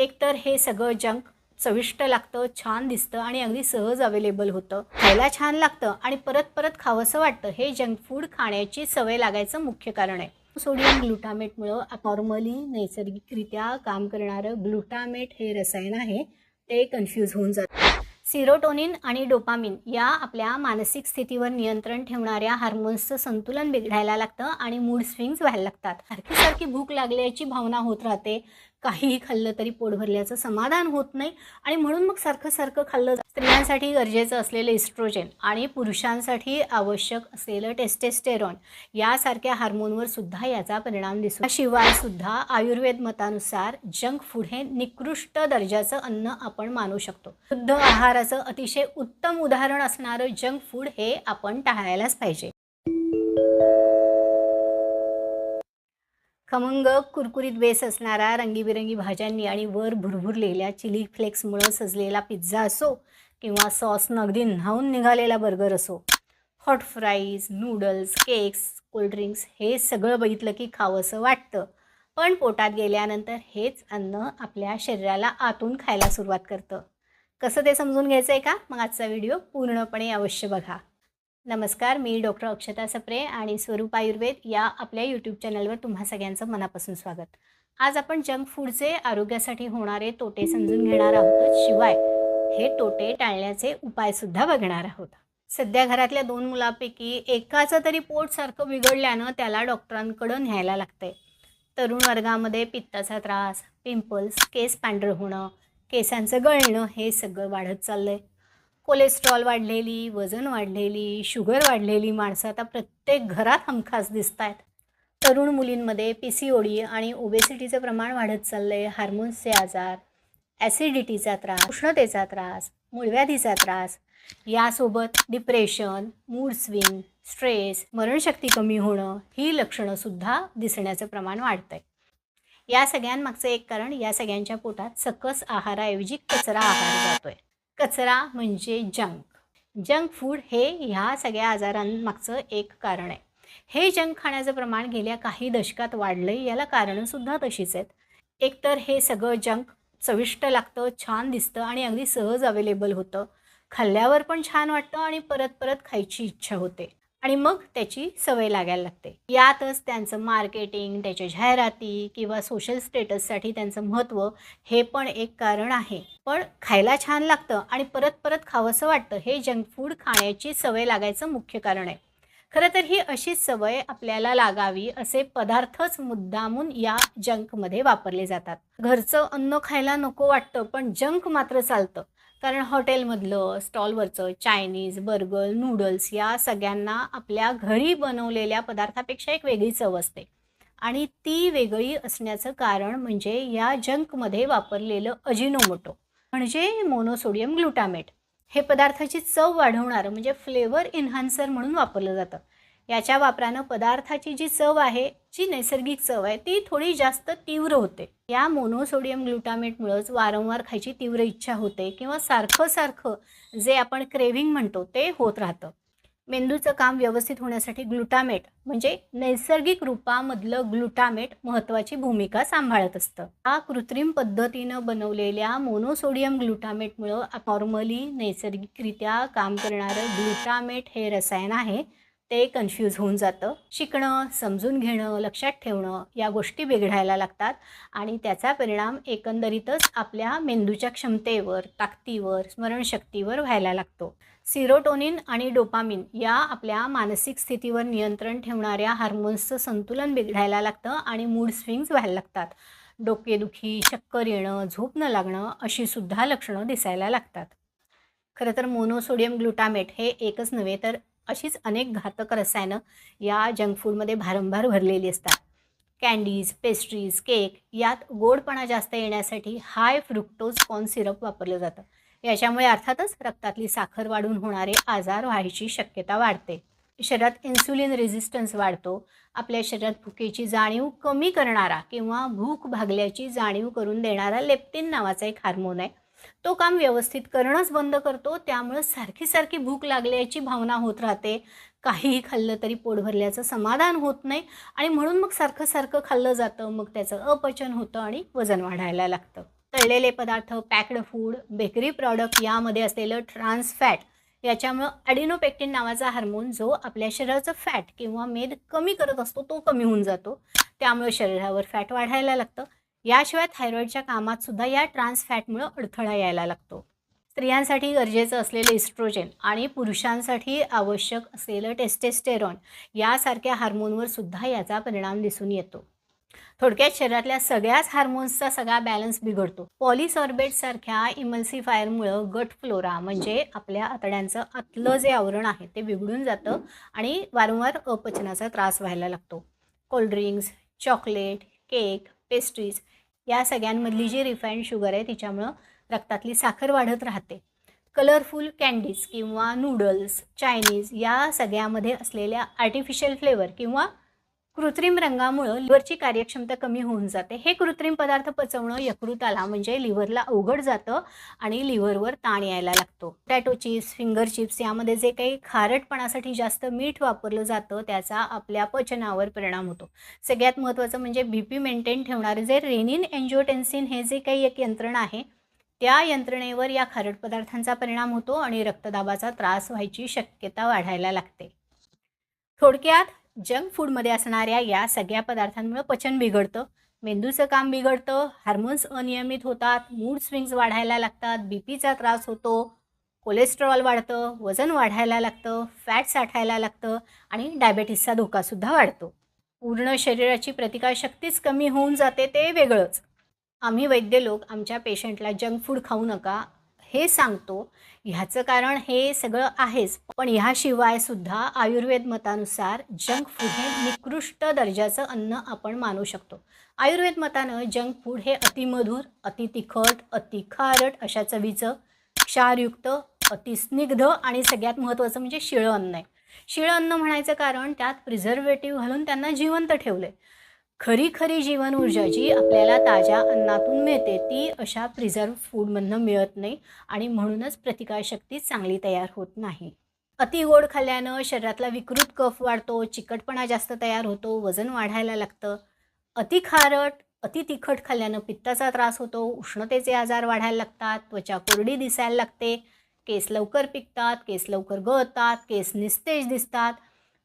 एकतर हे सगळं जंक चविष्ट लागतं छान दिसतं आणि अगदी सहज अवेलेबल होतं. खायला छान लागतं आणि परत परत खावंसं वाटतं. हे जंक फूड खाण्याची सवय लागायचं मुख्य कारण आहे. सोडियम ग्लुटामेटमुळं नॉर्मली नैसर्गिकरित्या काम करणारं ग्लुटामेट हे रसायन आहे. ते कन्फ्यूज होऊन जातं. सिरोटोनिन आणि डोपामिन या आपल्या मानसिक स्थितीवर नियंत्रण ठेवणाऱ्या हार्मोन्सचं संतुलन बिघडायला लागतं आणि मूड स्विंग्स व्हायला लागतात. सारखी सारखी भूक लागल्याची भावना होत राहते. काहीही खाल्लं तरी पोट भरल्याचं समाधान होत नाही. आणि म्हणून मग सारखं सारखं खाल्लं स्त्रियांसाठी गरजेचं असलेलं इस्ट्रोजेन आणि पुरुषांसाठी आवश्यक असलेलं टेस्टेस्टेरॉन यासारख्या हार्मोनवर सुद्धा याचा परिणाम दिसतो. शिवाय सुद्धा आयुर्वेद मतानुसार जंक फूड हे निकृष्ट दर्जाचं अन्न आपण मानू शकतो. शुद्ध आहाराचं अतिशय उत्तम उदाहरण असणारं जंक फूड हे आपण टाळायलाच पाहिजे. खमंग कुरकुरीत बेस असणारा रंगीबिरंगी भाज्यांनी आणि वर भुरभुरलेल्या चिली फ्लेक्समुळं सजलेला पिझ्झा असो किंवा सॉसनं अगदी न्हावून निघालेला बर्गर असो. Hot fries noodles cakes cold drinks हे सगळं बघितलं की खावंसं वाटतं. पण पोटात गेल्यानंतर हेच अन्न आपल्या शरीराला आतून खायला सुरुवात करतं. कसं ते समजून घ्यायचं आहे का? मग आजचा व्हिडिओ पूर्णपणे अवश्य बघा. नमस्कार मी डॉक्टर अक्षता सप्रे आणि स्वरूप आयुर्वेद या आपल्या यूट्यूब चॅनलवर तुम्हा सगळ्यांचं मनापासून स्वागत. आज आपण जंक फूडचे आरोग्यासाठी होणारे तोटे समजून घेणार आहोत. शिवाय हे तोटे टाळण्याचे उपायसुद्धा बघणार आहोत. सध्या घरातल्या दोन मुलापैकी एकाचं तरी पोट सारखं बिघडल्यानं त्याला डॉक्टरांकडं न्यायला लागतंय. तरुण वर्गामध्ये पित्ताचा त्रास पिंपल्स केस पांढरं होणं केसांचं गळणं हे सगळं वाढत चाललंय. कोलेस्ट्रॉल वाढलेली वजन वाढलेली शुगर वाढलेली माणसं आता प्रत्येक घरात हमखास दिसत आहेत तरुण मुलींमध्ये पी सी ओ डी आणि ओबेसिटीचं प्रमाण वाढत चाललं आहे हार्मोन्सचे आजार ॲसिडिटीचा त्रास उष्णतेचा त्रास मूळव्याधीचा त्रास. यासोबत डिप्रेशन मूड स्विंग स्ट्रेस मरणशक्ती कमी होणं ही लक्षणंसुद्धा दिसण्याचं प्रमाण वाढतं आहे या सगळ्यांमागचं एक कारण या सगळ्यांच्या पोटात सकस आहाराऐवजी कचरा आहार जातो आहे कचरा म्हणजे जंक. जंक फूड हे ह्या सगळ्या आजारांमागचं एक कारण आहे. हे जंक खाण्याचं प्रमाण गेल्या काही दशकात वाढलं आहे याला कारणंसुद्धा तशीच आहेत. एकतर हे सगळं जंक चविष्ट लागतं छान दिसतं आणि अगदी सहज अवेलेबल होतं. खाल्ल्यावर पण छान वाटतं आणि परत परत खायची इच्छा होते. आणि मग त्याची सवय लागायला लागते. यातच त्यांचं मार्केटिंग त्याच्या जाहिराती किंवा सोशल स्टेटससाठी त्यांचं महत्त्व हे पण एक कारण आहे. पण खायला छान लागतं आणि परत परत खावंसं वाटतं हे जंक फूड खाण्याची सवय लागायचं मुख्य कारण आहे. खरं तर ही अशी सवय आपल्याला लागावी असे पदार्थच मुद्दामून या जंकमध्ये वापरले जातात. घरचं अन्न खायला नको वाटतं पण जंक मात्र चालतं. कारण हॉटेलमधलं स्टॉलवरचं चायनीज बर्गर नूडल्स या सगळ्यांना आपल्या घरी बनवलेल्या पदार्थापेक्षा एक वेगळी चव असते. आणि ती वेगळी असण्याचं कारण म्हणजे या जंकमध्ये वापरलेलं अजिनोमोटो म्हणजे मोनोसोडियम ग्लुटामेट. हे पदार्थाची चव वाढवणारं म्हणजे फ्लेवर इन्हान्सर म्हणून वापरलं जातं. याच्या वापरानं पदार्थाची जी चव आहे जी नैसर्गिक चव आहे ती थोडी जास्त तीव्र होते. या मोनोसोडियम ग्लुटामेटमुळंच वारंवार खायची तीव्र इच्छा होते किंवा सारखं सारखं जे आपण क्रेव्हिंग म्हणतो ते होत राहतं. मेंदूचं काम व्यवस्थित होण्यासाठी ग्लुटामेट म्हणजे नैसर्गिक रूपामधलं ग्लुटामेट महत्त्वाची भूमिका सांभाळत असतं. हा कृत्रिम पद्धतीनं बनवलेल्या मोनोसोडियम ग्लुटामेटमुळं नॉर्मली नैसर्गिकरित्या काम करणारं ग्लुटामेट हे रसायन आहे. ते कन्फ्यूज होऊन जातं. शिकणं समजून घेणं लक्षात ठेवणं या गोष्टी बिघडायला लागतात आणि त्याचा परिणाम एकंदरीतच आपल्या मेंदूच्या क्षमतेवर ताकदीवर स्मरणशक्तीवर व्हायला लागतो. सिरोटोनिन आणि डोपामिन या आपल्या मानसिक स्थितीवर नियंत्रण ठेवणाऱ्या हार्मोन्सचं संतुलन बिघडायला लागतं आणि मूड स्विंग्स व्हायला लागतात. डोकेदुखी चक्कर येणं झोप न लागणं अशी सुद्धा लक्षणं दिसायला लागतात. खरं तर मोनोसोडियम ग्लुटामेट हे एकच नव्हे तर अशीच अनेक घातक रसायनं या जंक फूडमध्ये भारंभार भरलेली असतात. कॅन्डीज पेस्ट्रीज केक यात गोडपणा जास्त येण्यासाठी हाय फ्रुक्टोज कॉर्न सिरप वापरलं जातं. याच्यामुळे अर्थातच रक्तातली साखर वाढून होणारे आजार व्हायची शक्यता वाढते. शरीरात इन्सुलिन रेझिस्टन्स वाढतो. आपल्या शरीरात भुकेची जाणीव कमी करणारा किंवा भूक भागल्याची जाणीव करून देणारा लेप्टिन नावाचा एक हार्मोन आहे. तो काम व्यवस्थित करणंच बंद करतो त्यामुळं सारखी सारखी भूक लागल्याची भावना होत राहते. काहीही खाल्लं तरी पोट भरल्याचं समाधान होत नाही आणि म्हणून मग सारखं सारखं खाल्लं जातं मग त्याचं अपचन होतं आणि वजन वाढायला लागतं. तळलेले पदार्थ पॅक्ड फूड बेकरी प्रॉडक्ट यामध्ये असलेलं ट्रान्स फॅट याच्यामुळं ॲडिनोपेक्टिन नावाचा हार्मोन जो आपल्या शरीराचं फॅट किंवा मेद कमी करत असतो तो कमी होऊन जातो. त्यामुळे शरीरावर फॅट वाढायला लागतं. याशिवाय थायरॉईडच्या कामात सुद्धा या ट्रान्सफॅटमुळं अडथळा यायला लागतो. स्त्रियांसाठी गरजेचं असलेलं इस्ट्रोजेन आणि पुरुषांसाठी आवश्यक असलेलं टेस्टेस्टेरॉन यासारख्या हार्मोनवर सुद्धा याचा परिणाम दिसून येतो. थोडक्यात शरीरातल्या सगळ्याच हार्मोन्सचा सगळा बॅलन्स बिघडतो. पॉलिसॉर्बेटसारख्या इमल्सिफायरमुळं गट फ्लोरा म्हणजे आपल्या आतड्यांचं आतलं जे आवरण आहे ते बिघडून जातं आणि वारंवार अपचनाचा त्रास व्हायला लागतो. कोल्ड्रिंक्स चॉकलेट केक पेस्ट्रीज या सगळ्यांमधली जी रिफाईंड शुगर आहे तिच्यामुळं रक्तातली साखर वाढत राहते. कलरफुल कॅन्डीज किंवा नूडल्स चायनीज या सगळ्यामध्ये असलेल्या आर्टिफिशियल फ्लेवर किंवा कृत्रिम रंगामुळं लिव्हरची कार्यक्षमता कमी होऊन जाते. हे कृत्रिम पदार्थ पचवणं यकृताला म्हणजे लिव्हरला अवघड जातं आणि लिव्हरवर ताण यायला लागतो. टॅटो चिप्स फिंगर चिप्स यामध्ये जे काही खारटपणासाठी जास्त मीठ वापरलं जातं त्याचा आपल्या पचनावर परिणाम होतो. सगळ्यात महत्त्वाचं म्हणजे बी पी मेंटेन ठेवणारे जे रेनिन एन्जिओटेन्सिन हे जे काही एक यंत्रणा आहे त्या यंत्रणेवर या खारट पदार्थांचा परिणाम होतो आणि रक्तदाबाचा त्रास व्हायची शक्यता वाढायला लागते. थोडक्यात जंक फूडमध्ये असणाऱ्या या सगळ्या पदार्थांमुळे पचन बिघडतं. मेंदूचं काम बिघडतं हार्मोन्स अनियमित होतात मूड स्विंग्स वाढायला लागतात बी पीचा त्रास होतो कोलेस्ट्रॉल वाढतं वजन वाढायला लागतं फॅट साठायला लागतं आणि डायबेटीसचा धोकासुद्धा वाढतो. पूर्ण शरीराची प्रतिकारशक्तीच कमी होऊन जाते ते वेगळंच. आम्ही वैद्य लोक आमच्या पेशंटला जंक फूड खाऊ नका हे सांगतो. ह्याचं कारण हे सगळं आहेच. पण ह्याशिवाय सुद्धा आयुर्वेद मतानुसार जंक फूड हे निकृष्ट दर्जाचं अन्न आपण मानू शकतो. आयुर्वेद मतानं जंक फूड हे अतिमधुर अति तिखट अति खारट अशा चवीचं क्षारयुक्त अतिस्निग्ध आणि सगळ्यात महत्त्वाचं म्हणजे शिळं अन्न आहे. शिळं अन्न म्हणायचं कारण त्यात प्रिझर्वेटिव्ह घालून त्यांना जिवंत ठेवलं आहे खरी खरी जीवन ऊर्जा जी आपल्याला ताज्या अन्नातून मिळते ती अशा प्रिझर्व फूडमधनं मिळत नाही आणि म्हणूनच प्रतिकारशक्ती चांगली तयार होत नाही. अति गोड खाल्ल्यानं शरीरातला विकृत कफ वाढतो चिकटपणा जास्त तयार होतो वजन वाढायला लागतं. अति खारट अति तिखट खाल्ल्यानं पित्ताचा त्रास होतो उष्णतेचे आजार वाढायला लागतात त्वचा कोरडी दिसायला लागते केस लवकर पिकतात केस लवकर गळतात केस निस्तेज दिसतात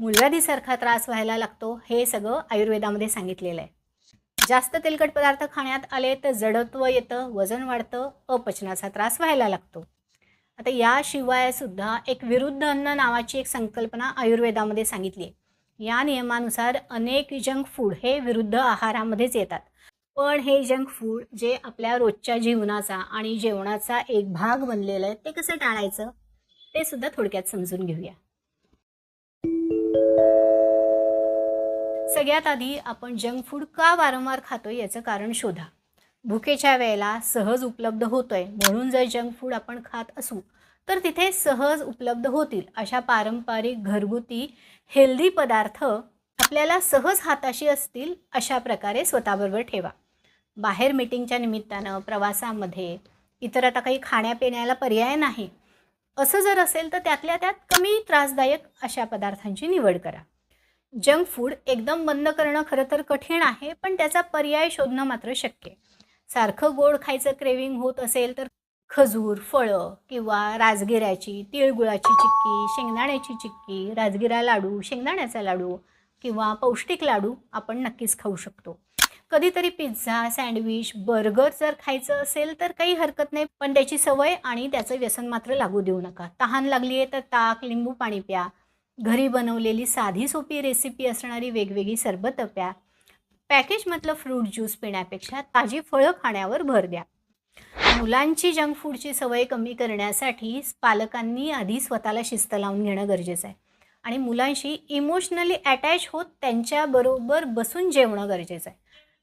मूलव्याधीसारखा त्रास व्हायला लागतो हे सगळं आयुर्वेदामध्ये सांगितलेलं आहे. जास्त तेलकट पदार्थ खाण्यात आले तर जडत्व येतं वजन वाढतं अपचनाचा त्रास व्हायला लागतो. आता याशिवाय सुद्धा एक विरुद्ध अन्न नावाची एक संकल्पना आयुर्वेदामध्ये सांगितली आहे. या नियमानुसार अनेक जंक फूड हे विरुद्ध आहारामध्येच येतात. पण हे जंक फूड जे आपल्या रोजच्या जीवनाचा आणि जेवणाचा एक भाग बनलेला आहे ते कसं टाळायचं? ते सुद्धा थोडक्यात समजून घेऊया. सगळ्यात आधी आपण जंक फूड का वारंवार खातो याचं कारण शोधा. भुकेच्या वेळेला सहज उपलब्ध होतोय म्हणून जर जंक फूड आपण खात असू तर तिथे सहज उपलब्ध होतील अशा पारंपरिक घरगुती हेल्दी पदार्थ आपल्याला सहज हाताशी असतील अशा प्रकारे स्वतःबरोबर ठेवा. बाहेर मिटिंगच्या निमित्तानं प्रवासामध्ये इतर आता काही खाण्यापिण्याला पर्याय नाही असं जर असेल तर त्यातल्या त्यात कमी त्रासदायक अशा पदार्थांची निवड करा. जंक फूड एकदम बंद करणं खरं तर कठीण आहे पण त्याचा पर्याय शोधणं मात्र शक्य आहे. सारखं गोड खायचं क्रेविंग होत असेल तर खजूर फळं किंवा राजगिऱ्याची तिळगुळाची चिक्की शेंगदाण्याची चिक्की राजगिरा लाडू शेंगदाण्याचा लाडू किंवा पौष्टिक लाडू आपण नक्कीच खाऊ शकतो. कधीतरी पिझ्झा सँडविच बर्गर जर खायचं असेल तर काही हरकत नाही पण त्याची सवय आणि त्याचं व्यसन मात्र लागू देऊ नका. तहान लागली आहे तर ताक लिंबू पाणी प्या. घरी बनवलेली साधी सोपी रेसिपी असणारी वेगवेगळी सरबत प्या. पॅकेजमधलं फ्रूट ज्यूस पिण्यापेक्षा ताजी फळं खाण्यावर भर द्या. मुलांची जंक फूडची सवय कमी करण्यासाठी पालकांनी आधी स्वतःला शिस्त लावून घेणं गरजेचं आहे. आणि मुलांशी इमोशनली अटॅच होत त्यांच्याबरोबर बसून जेवणं गरजेचं आहे.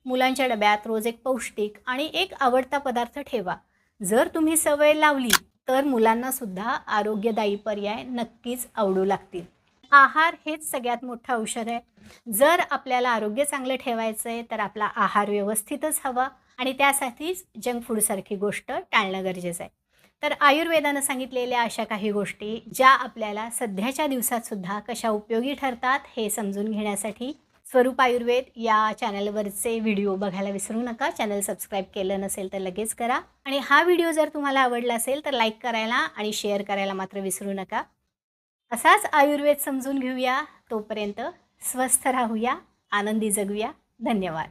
मुलांच्या डब्यात रोज एक पौष्टिक आणि एक आवडता पदार्थ ठेवा. जर तुम्ही सवय लावली तर मुलांना सुद्धा आरोग्यदायी पर्याय नक्कीच आवडू लागतील. आहार हेच सगळ्यात मोठं औषध आहे. जर आपल्याला आरोग्य चांगलं ठेवायचं आहे तर आपला आहार व्यवस्थितच हवा आणि त्यासाठीच जंक फूडसारखी गोष्ट टाळणं गरजेचं आहे. तर आयुर्वेदानं सांगितलेल्या अशा काही गोष्टी ज्या आपल्याला सध्याच्या दिवसातसुद्धा कशा उपयोगी ठरतात हे समजून घेण्यासाठी स्वरूप आयुर्वेद या चॅनलवरचे व्हिडिओ बघायला विसरू नका. चॅनल सबस्क्राईब केलं नसेल तर लगेच करा. आणि हा व्हिडिओ जर तुम्हाला आवडला असेल तर लाईक करायला आणि शेअर करायला मात्र विसरू नका. असाच आयुर्वेद समजून घेऊया तोपर्यंत स्वस्थ राहूया आनंदी जगूया. धन्यवाद.